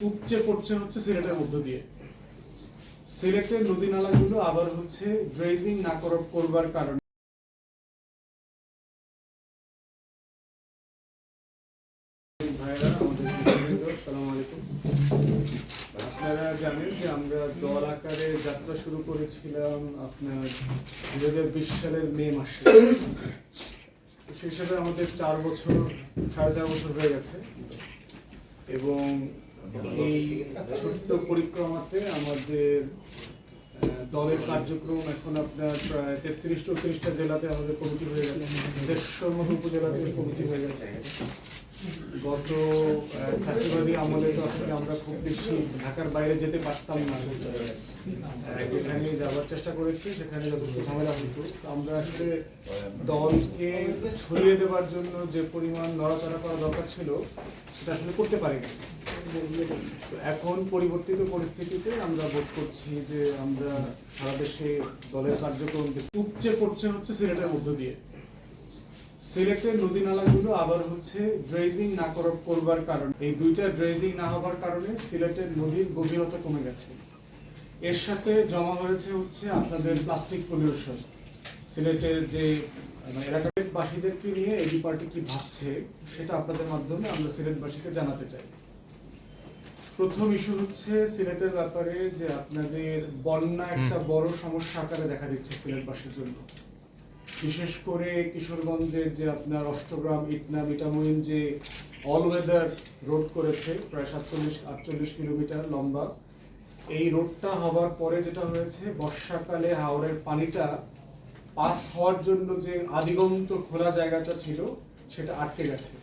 উপচে পড়ছে হচ্ছে সিলেটের মধ্য দিয়ে। সিলেটের নদী নালাগুলো আবার হচ্ছে ড্রেজিং না করবার কারণে। আপনারা জানেন যে আমরা দল আকারে যাত্রা শুরু করেছিলাম আপনার দুই হাজার বিশ সালের মে মাসে। সেই হিসাবে আমাদের চার বছর, সাড়ে চার বছর হয়ে গেছে। এবং ছোট্ট পরিক্রমাতে আমাদের দলের কার্যক্রম এখন আপনার প্রায় তেত্রিশ চৌত্রিশটা জেলাতে আমাদের কমিটি হয়ে গেছে। দেড়শোর মতো উপজেলাতে কমিটি হয়ে গেছে। গত ফ্যাসিবাদী আমলে তো আসলে আমরা খুব বেশি ঢাকার বাইরে যেতে পারতাম না। যেখানে যাওয়ার চেষ্টা করেছি, সেখানে যথেষ্ট ঝামেলা হতো। আমরা আসলে দলকে ছড়িয়ে দেওয়ার জন্য যে পরিমাণ নড়াচড়া করা দরকার ছিল, সেটা আসলে করতে পারিনি। এখন পরিবর্তিত পরিস্থিতিতে আমরা বোধ করছি যে আমরা সারা দেশে দলের কার্যক্রম উপচে পড়ছে হচ্ছে সিলেটের মধ্য দিয়ে। সিলেটের নদী নালাগুলো আবার হচ্ছে ড্রেজিং না করবার কারণে এই দুইটা ড্রেজিং না হবার কারণে সিলেটের নদীর গভীরতা কমে গেছে। এর সাথে জমা হয়েছে হচ্ছে আপনাদের প্লাস্টিক পলিউশন সিলেটের যে মানে এলাকার বাসীদেরকে নিয়ে এবি পার্টি কি ভাবছে, সেটা আপনাদের মাধ্যমে আমরা সিলেটবাসীকে জানাতে চাই। প্রথম ইস্যু হচ্ছে সিলেটের ব্যাপারে যে আপনাদের বন্যা একটা বড় সমস্যা আকারে দেখা দিচ্ছে সিলেটবাসীর জন্য। বিশেষ করে কিশোরগঞ্জের যে আপনার অষ্টগ্রাম ইটনা মিটামইন যে অল ওয়েদার রোড করেছে প্রায় সাতচল্লিশ আটচল্লিশ কিলোমিটার লম্বা। এই রোডটা হবার পরে যেটা হয়েছে বর্ষাকালে হাওড়ের পানিটা পাস হওয়ার জন্য যে আদিগন্ত খোলা জায়গাটা ছিল সেটা আটকে গেছে।